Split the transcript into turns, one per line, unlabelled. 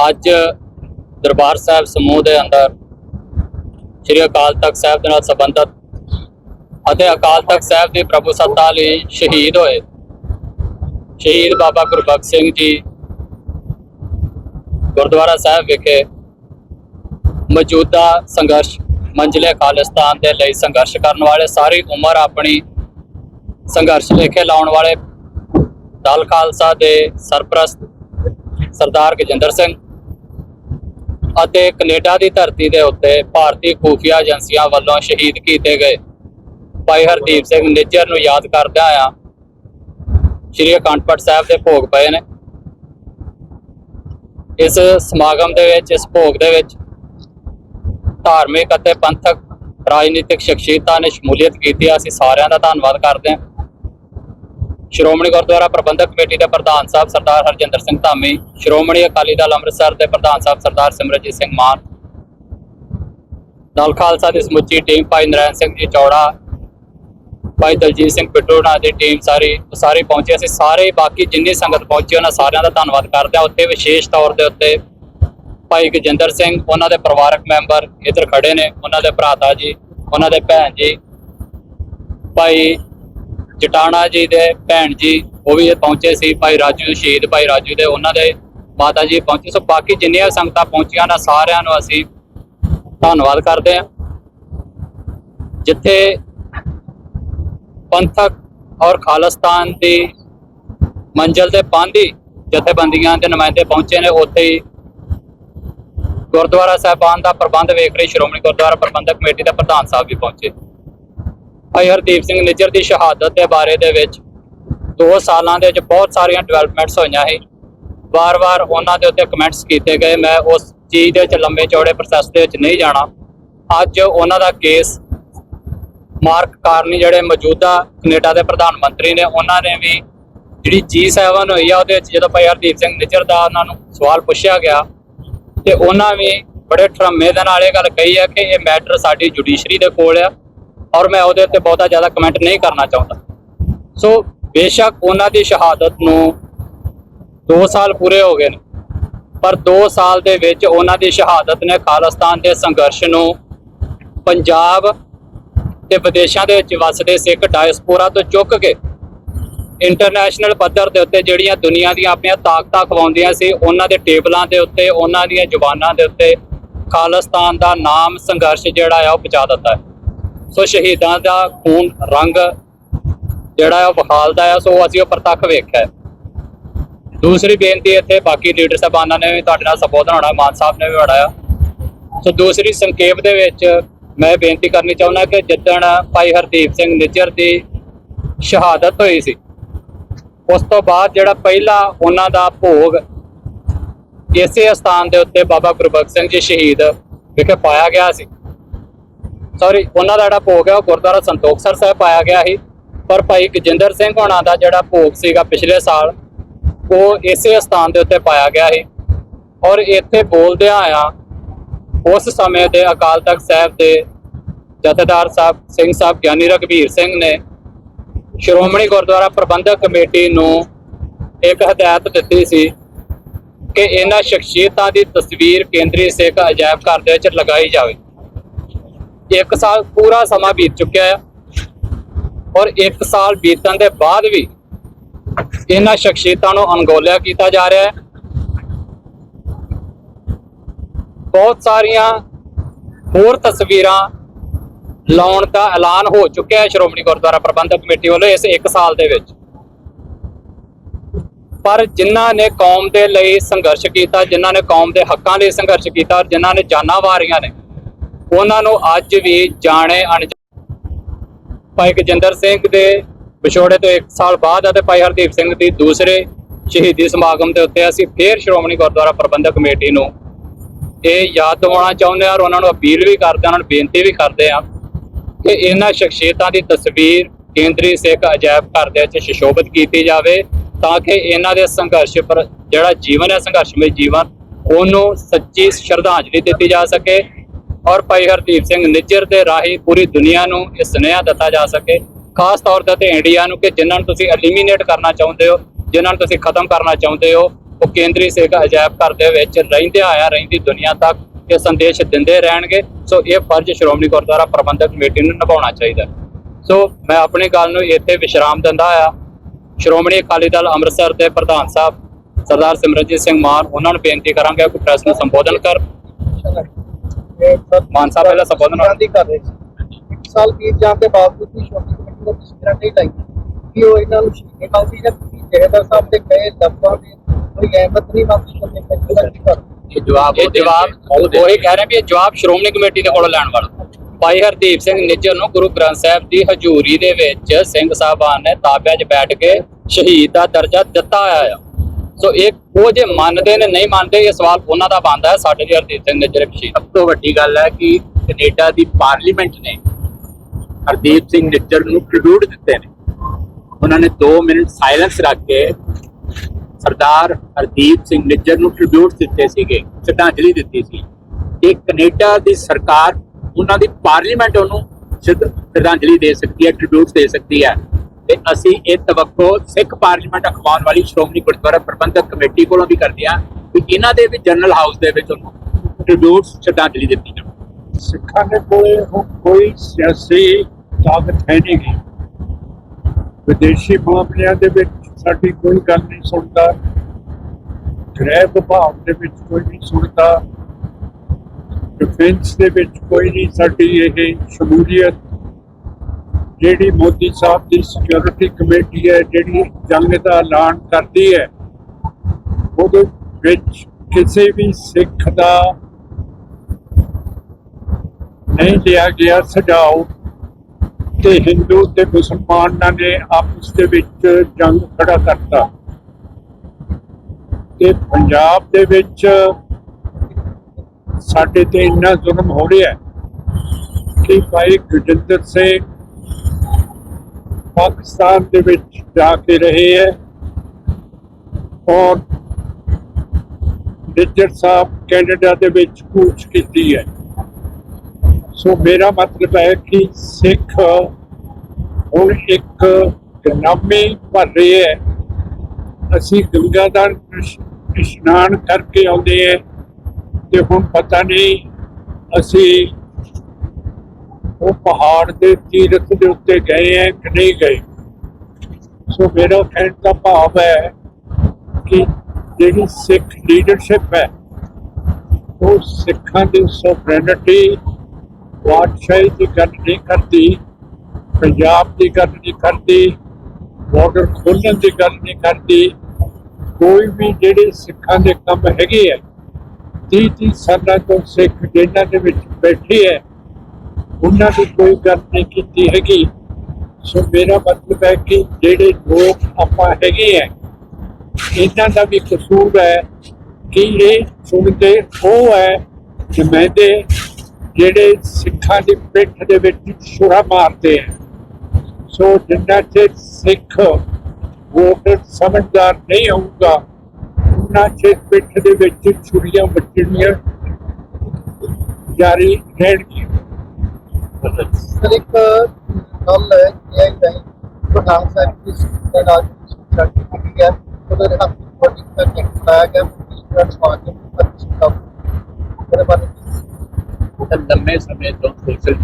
ਅੱਜ ਦਰਬਾਰ ਸਾਹਿਬ ਸਮੂਹ ਦੇ ਅੰਦਰ ਸ੍ਰੀ ਅਕਾਲ ਤਖਤ ਸਾਹਿਬ ਦੇ ਨਾਲ ਸੰਬੰਧਿਤ ਅਤੇ ਅਕਾਲ ਤਖਤ ਸਾਹਿਬ ਦੇ ਪ੍ਰਭੂ ਸੱਤਾ ਲਈ ਸ਼ਹੀਦ ਹੋਏ। ਸ਼ਹੀਦ ਬਾਬਾ ਗੁਰਬਖਸ਼ ਸਿੰਘ ਜੀ ਗੁਰਦੁਆਰਾ ਸਾਹਿਬ ਵਿਖੇ ਮੌਜੂਦਾ ਸੰਘਰਸ਼, ਮੰਜ਼ਲੇ ਖਾਲਿਸਤਾਨ ਦੇ ਲਈ ਸੰਘਰਸ਼ ਕਰਨ ਵਾਲੇ ਸਾਰੀ ਉਮਰ ਆਪਣੀ ਸੰਘਰਸ਼ ਲੇਖੇ ਲਾਉਣ ਵਾਲੇ ਦਲ ਖਾਲਸਾ ਦੇ ਸਰਪ੍ਰਸਤ ਸਰਦਾਰ ਗਜਿੰਦਰ ਸਿੰਘ ਅਤੇ ਕੈਨੇਡਾ ਦੀ ਧਰਤੀ ਦੇ ਉੱਤੇ ਭਾਰਤੀ ਖੂਫੀਆ ਏਜੰਸੀਆਂ ਵੱਲੋਂ ਸ਼ਹੀਦ ਕੀਤੇ ਗਏ। ਭਾਈ ਹਰਦੀਪ ਸਿੰਘ ਨਿੱਜਰ ਨੂੰ ਯਾਦ ਕਰਦਿਆਂ ਆ ਸ਼੍ਰੀ ਅਖੰਡ ਪਾਠ ਸਾਹਿਬ ਦੇ ਭੋਗ ਪਏ ਨੇ। ਇਸ ਸਮਾਗਮ ਦੇ ਵਿੱਚ, ਇਸ ਭੋਗ ਦੇ ਵਿੱਚ ਧਾਰਮਿਕ ਅਤੇ ਪੰਥਕ, ਰਾਜਨੀਤਿਕ ਸ਼ਖਸੀਅਤਾਂ ਨੇ ਸ਼ਮੂਲੀਅਤ ਕੀਤੀ। ਅਸੀਂ ਸਾਰਿਆਂ ਦਾ ਧੰਨਵਾਦ ਕਰਦੇ ਹਾਂ। ਸ਼੍ਰੋਮਣੀ ਗੁਰਦੁਆਰਾ ਪ੍ਰਬੰਧਕ ਕਮੇਟੀ ਦੇ ਪ੍ਰਧਾਨ ਸਾਹਿਬ ਸਰਦਾਰ ਹਰਜਿੰਦਰ ਸਿੰਘ ਧਾਮੀ, ਸ਼੍ਰੋਮਣੀ ਅਕਾਲੀ ਦਲ ਅੰਮ੍ਰਿਤਸਰ ਦੇ ਪ੍ਰਧਾਨ ਸਾਹਿਬ ਸਰਦਾਰ ਸਿਮਰਜੀਤ ਸਿੰਘ ਮਾਨ ਦਲ ਖਾਲਸਾ ਦੀ ਸਮੁੱਚੀ ਟੀਮ ਭਾਈ ਨਰੈਣ ਸਿੰਘ ਜੀ ਚੌੜਾ, ਭਾਈ ਦਲਜੀਤ ਸਿੰਘ ਪਿੱਟੂ ਨਾਲ ਦੀ ਟੀਮ ਸਾਰੀ ਸਾਰੇ ਪਹੁੰਚੇ। ਅਸੀਂ ਸਾਰੇ ਬਾਕੀ ਜਿੰਨੀ ਸੰਗਤ ਪਹੁੰਚੀ, ਉਹਨਾਂ ਸਾਰਿਆਂ ਦਾ ਧੰਨਵਾਦ ਕਰਦੇ ਹਾਂ। ਉੱਥੇ ਵਿਸ਼ੇਸ਼ ਤੌਰ ਦੇ ਉੱਤੇ ਭਾਈ ਗਜਿੰਦਰ ਸਿੰਘ, ਉਹਨਾਂ ਦੇ ਪਰਿਵਾਰਕ ਮੈਂਬਰ ਇੱਧਰ ਖੜੇ ਨੇ, ਉਹਨਾਂ ਦੇ ਭਰਾਤਾ ਜੀ ਉਹਨਾਂ ਦੇ ਭੈਣ ਜੀ, ਭਾਈ ਜਟਾਣਾ ਜੀ ਦੇ ਭੈਣ ਜੀ, ਉਹ ਵੀ ਪਹੁੰਚੇ ਸੀ, ਭਾਈ ਰਾਜੂ, ਸ਼ਹੀਦ ਭਾਈ ਰਾਜੂ ਦੇ, ਉਹਨਾਂ ਦੇ ਮਾਤਾ ਜੀ ਪਹੁੰਚੇ। ਸੋ ਬਾਕੀ ਜਿੰਨੀਆਂ ਸੰਗਤਾਂ ਪਹੁੰਚੀਆਂ ਨਾ, ਸਾਰਿਆਂ ਨੂੰ ਅਸੀਂ ਧੰਨਵਾਦ ਕਰਦੇ ਹਾਂ। ਜਿੱਥੇ ਪੰਥਕ ਔਰ ਖਾਲਸਤਾਨ ਦੀ ਮੰਜ਼ਲ ਤੇ ਪਾਂਦੀ ਜਥੇਬੰਦੀਆਂ ਦੇ ਨੁਮਾਇੰਦੇ ਪਹੁੰਚੇ ਨੇ, ਉੱਥੇ ਹੀ ਗੁਰਦੁਆਰਾ ਸਾਹਿਬਾਨ ਦਾ ਪ੍ਰਬੰਧ ਵੇਖ ਰਹੀ ਸ਼੍ਰੋਮਣੀ ਗੁਰਦੁਆਰਾ ਪ੍ਰਬੰਧਕ ਕਮੇਟੀ ਦੇ ਪ੍ਰਧਾਨ ਸਾਹਿਬ ਵੀ ਪਹੁੰਚੇ। ਭਾਈ ਹਰਦੀਪ ਸਿੰਘ ਨਿੱਜਰ ਦੀ ਸ਼ਹਾਦਤ ਦੇ ਬਾਰੇ ਦੇ ਵਿੱਚ 2 ਸਾਲਾਂ ਦੇ ਵਿੱਚ ਬਹੁਤ ਸਾਰੀਆਂ ਡਿਵੈਲਪਮੈਂਟਸ ਹੋਈਆਂ ਸੀ। ਵਾਰ-ਵਾਰ ਉਹਨਾਂ ਦੇ ਉੱਤੇ ਕਮੈਂਟਸ ਕੀਤੇ ਗਏ। ਮੈਂ ਉਸ ਚੀਜ਼ ਦੇ ਵਿੱਚ ਲੰਬੇ ਚੌੜੇ ਪ੍ਰੋਸੈਸ ਦੇ ਵਿੱਚ ਨਹੀਂ ਜਾਣਾ। ਅੱਜ ਉਹਨਾਂ ਦਾ ਕੇਸ ਮਾਰਕ ਕਾਰਨੀ ਜਿਹੜੇ ਮੌਜੂਦਾ ਕੈਨੇਡਾ ਦੇ ਪ੍ਰਧਾਨ ਮੰਤਰੀ ਨੇ, ਉਹਨਾਂ ਨੇ ਵੀ ਜਿਹੜੀ G7 ਹੋਈ ਆ, ਉਹਦੇ ਵਿੱਚ ਜਦੋਂ ਭਾਈ ਹਰਦੀਪ ਸਿੰਘ ਨਿੱਜਰ ਦਾ ਉਹਨਾਂ ਨੂੰ ਸਵਾਲ ਪੁੱਛਿਆ ਗਿਆ, ਤੇ ਉਹਨਾਂ ਵੀ ਬੜੇ ਠਰਮੇ ਦੇ ਨਾਲ ਇਹ ਗੱਲ ਕਹੀ ਹੈ ਕਿ ਇਹ ਮੈਟਰ ਸਾਡੀ ਜੁਡੀਸ਼ਰੀ ਦੇ ਕੋਲ ਆ। ਔਰ ਮੈਂ ਉਹਦੇ ਉੱਤੇ ਬਹੁਤਾ ਜ਼ਿਆਦਾ ਕਮੈਂਟ ਨਹੀਂ ਕਰਨਾ ਚਾਹੁੰਦਾ। ਸੋ ਬੇਸ਼ੱਕ ਉਹਨਾਂ ਦੀ ਸ਼ਹਾਦਤ ਨੂੰ 2 ਸਾਲ ਪੂਰੇ ਹੋ ਗਏ ਨੇ। ਪਰ 2 ਸਾਲ ਦੇ ਵਿੱਚ ਉਹਨਾਂ ਦੀ ਸ਼ਹਾਦਤ ਨੇ ਖਾਲਸਤਾਨ ਦੇ ਸੰਘਰਸ਼ ਨੂੰ ਪੰਜਾਬ ਤੇ ਵਿਦੇਸ਼ਾਂ ਦੇ ਵਿੱਚ ਵਸਦੇ ਸਿੱਖ ਡਾਇਸਪੋਰਾ ਤੋਂ ਚੁੱਕ ਕੇ ਇੰਟਰਨੈਸ਼ਨਲ ਪੱਧਰ ਦੇ ਉੱਤੇ ਜਿਹੜੀਆਂ ਦੁਨੀਆ ਦੀਆਂ ਆਪਣੀਆਂ ਤਾਕਤਾਂ ਖਵਾਉਂਦੀਆਂ ਸੀ, ਉਹਨਾਂ ਦੇ ਟੇਬਲਾਂ ਦੇ ਉੱਤੇ, ਉਹਨਾਂ ਦੀਆਂ ਜ਼ੁਬਾਨਾਂ ਦੇ ਉੱਤੇ ਖਾਲਿਸਤਾਨ ਦਾ ਨਾਮ ਸੰਘਰਸ਼ ਜਿਹੜਾ ਆ ਉਹ ਪਹੁੰਚਾ ਦਿੱਤਾ ਹੈ। ਸੋ ਸ਼ਹੀਦਾਂ ਦਾ ਖੂਨ ਰੰਗ ਜਿਹੜਾ ਉਹ ਵਿਖਾਲਦਾ ਆ ਸੋ ਅਸੀਂ ਉਹ ਪ੍ਰਤੱਖ ਵੇਖਿਆ ਦੂਸਰੀ ਬੇਨਤੀ ਇੱਥੇ ਬਾਕੀ ਲੀਡਰ ਸਾਹਿਬਾਨਾਂ ਨੇ ਵੀ ਤੁਹਾਡੇ ਨਾਲ ਸੰਬੋਧਨ ਹੋਣਾ, ਮਾਨ ਸਾਹਿਬ ਨੇ ਵੀ ਹੋਣਾ ਆ। ਸੋ ਦੂਸਰੀ ਸੰਖੇਪ ਦੇ ਵਿੱਚ ਮੈਂ ਬੇਨਤੀ ਕਰਨੀ ਚਾਹੁੰਦਾ ਕਿ ਜਿੱਦਣ ਭਾਈ ਹਰਦੀਪ ਸਿੰਘ ਨਿੱਜਰ ਦੀ ਸ਼ਹਾਦਤ ਹੋਈ ਸੀ, ਉਸ ਤੋਂ ਬਾਅਦ ਜਿਹੜਾ ਪਹਿਲਾ ਉਹਨਾਂ ਦਾ ਭੋਗ ਇਸੇ ਸਥਾਨ ਦੇ ਉੱਤੇ ਬਾਬਾ ਗੁਰਬਖਸ਼ ਸਿੰਘ ਜੀ ਸ਼ਹੀਦ ਵਿਖੇ ਪਾਇਆ ਗਿਆ ਸੀ। ਸੌਰੀ ਉਹਨਾਂ ਦਾ ਜਿਹੜਾ ਭੋਗ ਹੈ ਉਹ ਗੁਰਦੁਆਰਾ ਸੰਤੋਖਸਰ ਸਾਹਿਬ ਪਾਇਆ ਗਿਆ ਸੀ। ਪਰ ਭਾਈ ਗਜਿੰਦਰ ਸਿੰਘ ਹੋਣਾ ਦਾ ਜਿਹੜਾ ਭੋਗ ਸੀਗਾ ਪਿਛਲੇ ਸਾਲ, ਉਹ ਇਸੇ ਸਥਾਨ ਦੇ ਉੱਤੇ ਪਾਇਆ ਗਿਆ ਸੀ। ਔਰ ਇੱਥੇ ਬੋਲਦਿਆਂ ਆ ਉਸ ਸਮੇਂ ਦੇ ਅਕਾਲ ਤਖਤ ਸਾਹਿਬ ਦੇ ਜਥੇਦਾਰ ਸਾਹਿਬ, ਸਿੰਘ ਸਾਹਿਬ ਗਿਆਨੀ ਰਘਬੀਰ ਸਿੰਘ ਨੇ ਸ਼੍ਰੋਮਣੀ ਗੁਰਦੁਆਰਾ ਪ੍ਰਬੰਧਕ ਕਮੇਟੀ ਨੂੰ ਇੱਕ ਹਦਾਇਤ ਦਿੱਤੀ ਸੀ ਕਿ ਇਹਨਾਂ ਸ਼ਖਸੀਅਤਾਂ ਦੀ ਤਸਵੀਰ ਕੇਂਦਰੀ ਸਿੱਖ ਅਜਾਇਬ ਘਰ ਦੇ ਵਿੱਚ ਲਗਾਈ ਜਾਵੇ। ਇੱਕ ਸਾਲ ਪੂਰਾ ਸਮਾਂ ਬੀਤ ਚੁੱਕਿਆ ਹੈ ਔਰ ਇੱਕ ਸਾਲ ਬੀਤਣ ਦੇ ਬਾਅਦ ਵੀ ਇਹਨਾਂ ਸ਼ਖਸੀਅਤਾਂ ਨੂੰ ਅਣਗੋਲਿਆ ਕੀਤਾ ਜਾ ਰਿਹਾ ਹੈ। ਬਹੁਤ ਸਾਰੀਆਂ ਹੋਰ ਤਸਵੀਰਾਂ ਲਾਉਣ ਦਾ ਐਲਾਨ ਹੋ ਚੁੱਕਿਆ ਹੈ ਸ਼੍ਰੋਮਣੀ ਗੁਰਦੁਆਰਾ ਪ੍ਰਬੰਧਕ ਕਮੇਟੀ ਵੱਲੋਂ ਇਸ ਇੱਕ ਸਾਲ ਦੇ ਵਿੱਚ। ਪਰ ਜਿਨ੍ਹਾਂ ਨੇ ਕੌਮ ਦੇ ਲਈ ਸੰਘਰਸ਼ ਕੀਤਾ, ਜਿਨ੍ਹਾਂ ਨੇ ਕੌਮ ਦੇ ਹੱਕਾਂ ਲਈ ਸੰਘਰਸ਼ ਕੀਤਾ ਔਰ ਜਿਨ੍ਹਾਂ ਨੇ ਜਾਨਾਂ ਵਾਰੀਆਂ ਨੇ ਉਹਨਾਂ ਨੂੰ ਅੱਜ ਵੀ ਜਾਣੇ ਅਣ ਭਾਈ ਗਜਿੰਦਰ ਸਿੰਘ ਦੇ ਵਿਛੋੜੇ ਤੋਂ 1 ਸਾਲ ਬਾਅਦ ਅਤੇ ਭਾਈ ਹਰਦੀਪ ਸਿੰਘ ਦੀ ਦੂਸਰੇ ਸ਼ਹੀਦੀ ਸਮਾਗਮ ਦੇ ਉੱਤੇ ਅਸੀਂ ਫੇਰ ਸ਼੍ਰੋਮਣੀ ਗੁਰਦੁਆਰਾ ਪ੍ਰਬੰਧਕ ਕਮੇਟੀ ਨੂੰ ਇਹ ਯਾਦ ਦਿਵਾਉਣਾ ਚਾਹੁੰਦੇ ਹਾਂ ਔਰ ਉਹਨਾਂ ਨੂੰ ਅਪੀਲ ਵੀ ਕਰਦੇ ਹਾਂ, ਉਹਨਾਂ ਨੂੰ ਬੇਨਤੀ ਵੀ ਕਰਦੇ ਹਾਂ ਕਿ ਇਹਨਾਂ ਸ਼ਖਸੀਅਤਾਂ ਦੀ ਤਸਵੀਰ ਕੇਂਦਰੀ ਸਿੱਖ ਅਜਾਇਬ ਘਰ ਦੇ ਵਿੱਚ ਸ਼ਿਸ਼ੋਭਿਤ ਕੀਤੀ ਜਾਵੇ ਤਾਂ ਕਿ ਇਹਨਾਂ ਦੇ ਸੰਘਰਸ਼ ਪਰ ਜਿਹੜਾ ਜੀਵਨ ਹੈ, ਸੰਘਰਸ਼ਮਈ ਜੀਵਨ, ਉਹਨੂੰ ਸੱਚੀ ਸ਼ਰਧਾਂਜਲੀ ਦਿੱਤੀ ਜਾ ਸਕੇ ਔਰ ਭਾਈ ਹਰਦੀਪ ਸਿੰਘ ਨਿੱਜਰ ਦੇ ਰਾਹੀਂ ਪੂਰੀ ਦੁਨੀਆ ਨੂੰ ਇਹ ਸੁਨੇਹਾ ਦਿੱਤਾ ਜਾ ਸਕੇ। ਖਾਸ ਤੌਰ ਤੇ ਇੰਡੀਆ ਨੂੰ ਕਿ ਜਿਨ੍ਹਾਂ ਨੂੰ ਤੁਸੀਂ ਐਲੀਮੀਨੇਟ ਕਰਨਾ ਚਾਹੁੰਦੇ ਹੋ, ਜਿਨ੍ਹਾਂ ਨੂੰ ਤੁਸੀਂ ਖਤਮ ਕਰਨਾ ਚਾਹੁੰਦੇ ਹੋ, ਉਹ ਕੇਂਦਰੀ ਸਿੱਖ ਅਜਾਇਬ ਘਰ ਦੇ ਵਿੱਚ ਰਹਿੰਦੇ ਆਇਆ ਰਹਿੰਦੀ ਦੁਨੀਆ ਤੱਕ ਇਹ ਸੰਦੇਸ਼ ਦਿੰਦੇ ਰਹਿਣਗੇ। ਸੋ ਇਹ ਫਰਜ਼ ਸ਼੍ਰੋਮਣੀ ਗੁਰਦੁਆਰਾ ਪ੍ਰਬੰਧਕ ਕਮੇਟੀ ਨੂੰ ਨਿਭਾਉਣਾ ਚਾਹੀਦਾ। ਸੋ ਮੈਂ ਆਪਣੀ ਗੱਲ ਨੂੰ ਇੱਥੇ ਵਿਸ਼ਰਾਮ ਦਿੰਦਾ ਆ। ਸ਼੍ਰੋਮਣੀ ਅਕਾਲੀ ਦਲ ਅੰਮ੍ਰਿਤਸਰ ਦੇ ਪ੍ਰਧਾਨ ਸਾਹਿਬ ਸਰਦਾਰ ਸਿਮਰਨਜੀਤ ਸਿੰਘ ਮਾਨ, ਉਹਨਾਂ ਨੂੰ ਬੇਨਤੀ ਕਰਾਂਗੇ ਕਿ ਪ੍ਰੈਸ ਨੂੰ ਸੰਬੋਧਨ ਕਰ। ਮਾਨ ਸਾਹਿਬ ਪਹਿਲਾਂ ਸੰਬੋਧਨ
ਗਾਂਧੀ ਕਰ ਰਹੇ ਸੀ ਇੱਕ ਸਾਲ ਬੀਤ ਜਾਣ ਦੇ ਬਾਵਜੂਦ ਵੀ ਸ਼੍ਰੋਮਣੀ ਕਮੇਟੀ ਦਾ ਤਸਵੀਰਾਂ ਨਹੀਂ ਲਾਈ। ਕਿ ਉਹ ਇਹਨਾਂ ਨੂੰ ਸ਼ਹੀਦੀ ਮੰਗਦੀ ਜਾਂ ਕਿਸੇ ਜਹੇਦਾਰ ਸਾਹਿਬ ਦੇ ਕਹੇ ਲਫ਼ਜ਼ਾਂ ਦੀ ਕੋਈ ਅਹਿਮਤ ਨਹੀਂ ਮੰਗਦੀ ਸ਼੍ਰੋਮਣੀ ਕਮੇਟੀ ਦਾ ਕੀ ਕਰ
ਇਹ ਜਵਾਬ
ਇਹ ਜਵਾਬ ਉਹੀ ਕਹਿ ਰਹੇ ਵੀ ਇਹ ਜਵਾਬ ਸ਼੍ਰੋਮਣੀ ਕਮੇਟੀ ਦੇ ਕੋਲ ਲੈਣ ਵਾਲਾ। ਭਾਈ ਹਰਦੀਪ ਸਿੰਘ ਨਿੱਜਰ ਨੂੰ ਗੁਰੂ ਗ੍ਰੰਥ ਸਾਹਿਬ ਦੀ ਹਜ਼ੂਰੀ ਦੇ ਵਿੱਚ ਸਿੰਘ ਸਾਹਿਬਾਨ ਨੇ ਤਾਬਿਆਂ 'ਚ ਬੈਠ ਕੇ ਸ਼ਹੀਦ ਦਾ ਦਰਜਾ ਦਿੱਤਾ ਹੋਇਆ ਆ। ਸੋ ਇਹ ਉਹ ਜੇ ਮੰਨਦੇ ਨੇ, ਨਹੀਂ ਮੰਨਦੇ, ਇਹ ਸਵਾਲ ਉਹਨਾਂ ਦਾ ਬਣਦਾ ਹੈ, ਸਾਡੇ ਜੀ ਹਰਦੀਪ ਸਿੰਘ ਨਿੱਜਰ ਇੱਕ
ਸਭ ਤੋਂ ਵੱਡੀ ਗੱਲ ਹੈ ਕਿ ਕੈਨੇਡਾ ਦੀ ਪਾਰਲੀਮੈਂਟ ਨੇ ਹਰਦੀਪ ਸਿੰਘ ਨਿੱਜਰ ਨੂੰ ਟ੍ਰਿਬਿਊਟ ਦਿੱਤੇ ਨੇ। ਉਹਨਾਂ ਨੇ 2 ਮਿੰਟ ਸਾਇਲੈਂਸ ਰੱਖ ਕੇ ਸਰਦਾਰ ਹਰਦੀਪ ਸਿੰਘ ਨਿੱਜਰ ਨੂੰ ਟ੍ਰਿਬਿਊਟ ਦਿੱਤੇ ਸੀਗੇ, ਸ਼ਰਧਾਂਜਲੀ ਦਿੱਤੀ ਸੀ। ਇਹ ਕੈਨੇਡਾ ਦੀ ਸਰਕਾਰ, ਉਹਨਾਂ ਦੀ ਪਾਰਲੀਮੈਂਟ ਉਹਨੂੰ ਸ਼ਰਧ- ਸ਼ਰਧਾਂਜਲੀ ਦੇ ਸਕਦੀ ਹੈ ਟ੍ਰਿਬਿਊਟ ਦੇ ਸਕਦੀ ਹੈ। ਤੇ ਅਸੀਂ ਇਹ ਤਵੱਕੋ ਸਿੱਖ ਪਾਰਲੀਮੈਂਟ ਅਖਵਾਉਣ ਵਾਲੀ ਸ਼੍ਰੋਮਣੀ ਗੁਰਦੁਆਰਾ ਪ੍ਰਬੰਧਕ ਕਮੇਟੀ ਕੋਲੋਂ ਵੀ ਕਰਦੇ ਹਾਂ ਕਿ ਇਹਨਾਂ ਦੇ ਵੀ ਜਨਰਲ ਹਾਊਸ ਦੇ ਵਿੱਚ ਉਹਨੂੰ ਟ੍ਰਿਬਿਊਟ ਸ਼ਰਧਾਂਜਲੀ ਦਿੱਤੀ ਜਾਵੇ।
ਸਿੱਖਾਂ ਦੇ ਕੋਲ ਕੋਈ ਸਿਆਸੀ ਤਾਕਤ ਹੈ ਨਹੀਂ ਵਿਦੇਸ਼ੀ ਮਾਮਲਿਆਂ ਦੇ ਵਿੱਚ ਸਾਡੀ ਕੋਈ ਗੱਲ ਨਹੀਂ ਸੁਣਦਾ। ਗ੍ਰਹਿ ਵਿਭਾਗ ਦੇ ਵਿੱਚ ਕੋਈ ਨਹੀਂ ਸੁਣਦਾ। ਡਿਫੈਂਸ ਦੇ ਵਿੱਚ ਕੋਈ ਨਹੀਂ। ਸਾਡੀ ਇਹ ਸ਼ਮੂਲੀਅਤ ਜਿਹੜੀ ਮੋਦੀ ਸਾਹਿਬ ਦੀ ਸਿਕਿਉਰਿਟੀ ਕਮੇਟੀ ਹੈ, ਜਿਹੜੀ ਜੰਗ ਦਾ ਐਲਾਨ ਕਰਦੀ ਹੈ, ਉਹਦੇ ਵਿੱਚ ਕਿਸੇ ਵੀ ਸਿੱਖ ਦਾ ਨਹੀਂ ਲਿਆ ਗਿਆ ਸੁਝਾਅ ਤੇ ਹਿੰਦੂ ਤੇ ਮੁਸਲਮਾਨਾਂ ਨੇ ਆਪਸ ਦੇ ਵਿੱਚ ਜੰਗ ਖੜਾ ਕਰਤਾ। ਤੇ ਪੰਜਾਬ ਦੇ ਵਿੱਚ ਸਾਡੇ ਤੇ ਇੰਨਾ ਜ਼ੁਲਮ ਹੋ ਰਿਹਾ ਹੈ ਕਿ ਭਾਈ ਗੁਰਜਿੰਦਰ ਸਿੰਘ ਪਾਕਿਸਤਾਨ ਦੇ ਵਿੱਚ ਜਾ ਕੇ ਰਹੇ ਹੈ ਔਰ ਨਿੱਜਰ ਸਾਹਿਬ ਕੈਨੇਡਾ ਦੇ ਵਿੱਚ ਕੂਚ ਕੀਤੀ ਹੈ। ਸੋ ਮੇਰਾ ਮਤਲਬ ਹੈ ਕਿ ਸਿੱਖ ਹੁਣ ਇੱਕ ਗੁਲਾਮੀ ਭਰ ਰਹੇ ਹੈ। ਅਸੀਂ ਗੰਗਾ ਦਾ ਇਸ਼ਨਾਨ ਕਰਕੇ ਆਉਂਦੇ ਹੈ ਤੇ ਹੁਣ ਪਤਾ ਨਹੀਂ ਅਸੀਂ ਉਹ ਪਹਾੜ ਦੇ ਤੀਰਥ ਦੇ ਉੱਤੇ ਗਏ ਹੈ ਕਿ ਨਹੀਂ ਗਏ। ਸੋ ਮੇਰਾ ਕਹਿਣ ਦਾ ਭਾਵ ਹੈ ਕਿ ਜਿਹੜੀ ਸਿੱਖ ਲੀਡਰਸ਼ਿਪ ਹੈ ਉਹ ਸਿੱਖਾਂ ਦੀ ਸੋਵਰੇਨਿਟੀ ਬਾਦਸ਼ਾਹੀ ਦੀ ਗੱਲ ਨਹੀਂ ਕਰਦੀ, ਪੰਜਾਬ ਦੀ ਗੱਲ ਨਹੀਂ ਕਰਦੀ ਬਾਰਡਰ ਖੋਲਣ ਦੀ ਗੱਲ ਨਹੀਂ ਕਰਦੀ, ਕੋਈ ਵੀ ਜਿਹੜੇ ਸਿੱਖਾਂ ਦੇ ਕੰਮ ਹੈਗੇ ਆ 30 30 ਸਾਲਾਂ ਤੋਂ ਸਿੱਖ ਜਿਹਨਾਂ ਦੇ ਵਿੱਚ ਬੈਠੇ ਹੈ ਉਹਨਾਂ ਦੀ ਕੋਈ ਗੱਲ ਨਹੀਂ ਕੀਤੀ ਹੈਗੀ। ਸੋ ਮੇਰਾ ਮਤਲਬ ਹੈ ਕਿ ਜਿਹੜੇ ਲੋਕ ਆਪਾਂ ਹੈਗੇ ਆ, ਇਹਨਾਂ ਦਾ ਵੀ ਕਸੂਰ ਹੈ ਕਿ ਇਹ ਸੁਣਦੇ ਉਹ ਹੈ ਨੁਮਾਇੰਦੇ ਜਿਹੜੇ ਸਿੱਖਾਂ ਦੀ ਪਿੱਠ ਦੇ ਵਿੱਚ ਛੁਰਾ ਮਾਰਦੇ ਆ। ਸੋ ਜਿੰਨਾ ਚਿਰ ਸਿੱਖ ਵੋਟਰ ਸਮਝਦਾਰ ਨਹੀਂ ਹੋਊਗਾ ਉਹਨਾਂ ਚਿਰ ਪਿੱਠ ਦੇ ਵਿੱਚ ਛੁਰੀਆਂ ਵੱਜਣੀਆਂ ਜਾਰੀ ਰਹਿਣਗੀਆਂ।
ਸਰ ਇੱਕ ਗੱਲ ਹੈ ਕਿ ਇਹ ਨਹੀਂ ਪ੍ਰਧਾਨ ਸਾਹਿਬ ਦੀ ਸਿੱਖਿਆ ਨਾਲ ਸਾਡੀ ਕੀਤੀ ਹੈ ਉਹਦੇ ਦੇ ਹੱਥ ਬੜੀ ਕਰਕੇ ਲਾਇਆ ਗਿਆ ਸਟੂਡੈਂਟਸ ਵਾਸਤੇ ਅੱਛੀ ਕੰਮ ਉਹਦੇ ਬਾਰੇ
ਲੰਮੇ ਸਮੇਂ ਤੋਂ ਸੋਸ਼ਲ